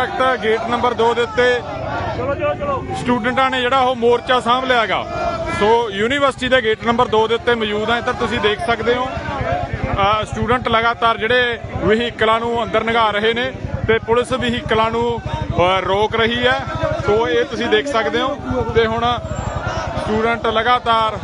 ਸਖਤ gate number 2 ਦੇ ਉੱਤੇ ਚਲੋ ਚਲੋ ਚਲੋ। ਸਟੂਡੈਂਟਾਂ ਨੇ ਜਿਹੜਾ ਉਹ ਮੋਰਚਾ ਸਾਂਭ ਲਿਆਗਾ ਸੋ ਯੂਨੀਵਰਸਿਟੀ ਦੇ ਗੇਟ ਨੰਬਰ 2 ਦੇ ਉੱਤੇ ਮੌਜੂਦ ਆ। ਇੱਧਰ ਤੁਸੀਂ ਦੇਖ ਸਕਦੇ ਹੋ। ਸਟੂਡੈਂਟ ਲਗਾਤਾਰ ਜਿਹੜੇ ਵਹੀਕਲਾਂ ਨੂੰ ਅੰਦਰ ਨਗਾ ਰਹੇ ਨੇ ਤੇ ਪੁਲਿਸ ਵਹੀਕਲਾਂ ਨੂੰ ਰੋਕ ਰਹੀ ਹੈ। ਸੋ ਇਹ ਤੁਸੀਂ ਦੇਖ ਸਕਦੇ ਹੋ। ਤੇ ਹੁਣ ਸਟੂਡੈਂਟ ਲਗਾਤਾਰ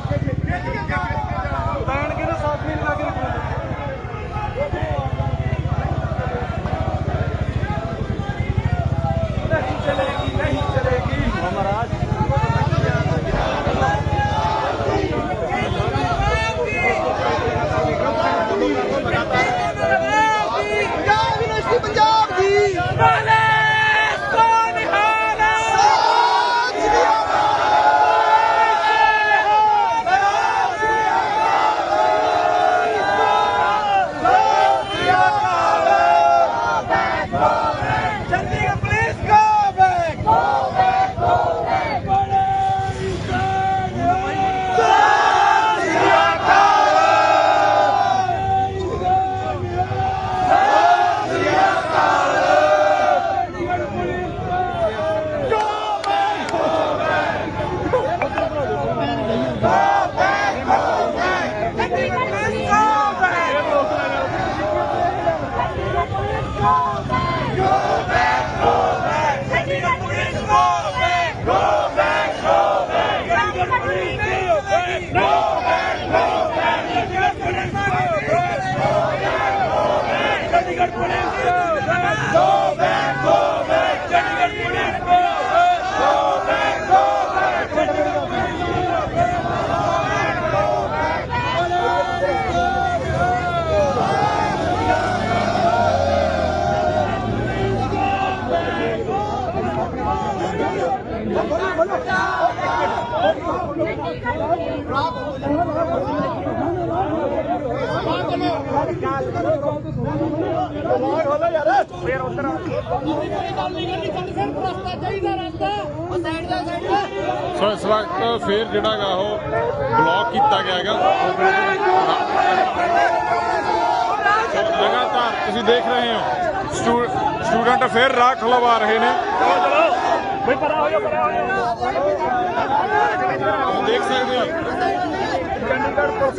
ਸੋ ਇਸ ਵਕਤ ਫੇਰ ਜਿਹੜਾਗਾ ਉਹ ਬਲੌਕ ਕੀਤਾ ਗਿਆ ਹੈਗਾ। ਲਗਾਤਾਰ ਤੁਸੀਂ ਦੇਖ ਰਹੇ ਹੋ ਸਟੂਡੈਂਟ ਫੇਰ ਰਾਹ ਖਲਵਾ ਰਹੇ ਨੇ। ਚਲੋ ਬਈ ਪਰਾ ਹੋ ਜਾ ਪਰਾ ਹੋ ਜਾ ਦੇਖ ਸਕਦੇ ਹੋ। ਚੰਡੀਗੜ੍ਹ ਪੁਲਿਸ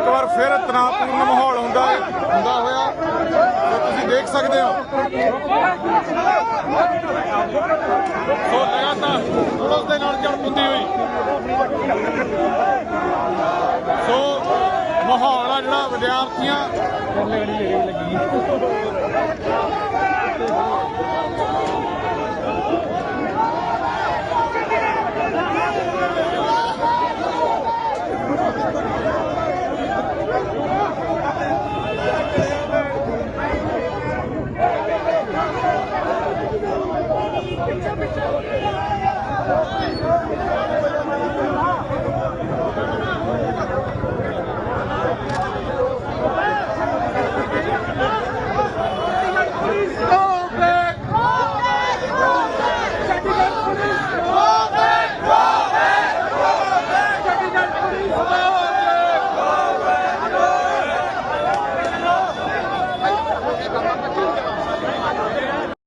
ਇੱਕ ਵਾਰ ਫਿਰ ਤਣਾਅਪੂਰਨ ਮਾਹੌਲ ਹੁੰਦਾ ਹੁੰਦਾ ਹੋਇਆ। ਤੁਸੀਂ ਦੇਖ ਸਕਦੇ ਹੋ। ਸੋ ਲਗਾਤਾਰ ਪੁਲਿਸ ਦੇ ਨਾਲ ਜਣਪੁੰਦੀ ਹੋਈ। ਸੋ ਮਾਹੌਲ ਆ ਜਿਹੜਾ ਵਿਦਿਆਰਥੀਆਂ Thank you.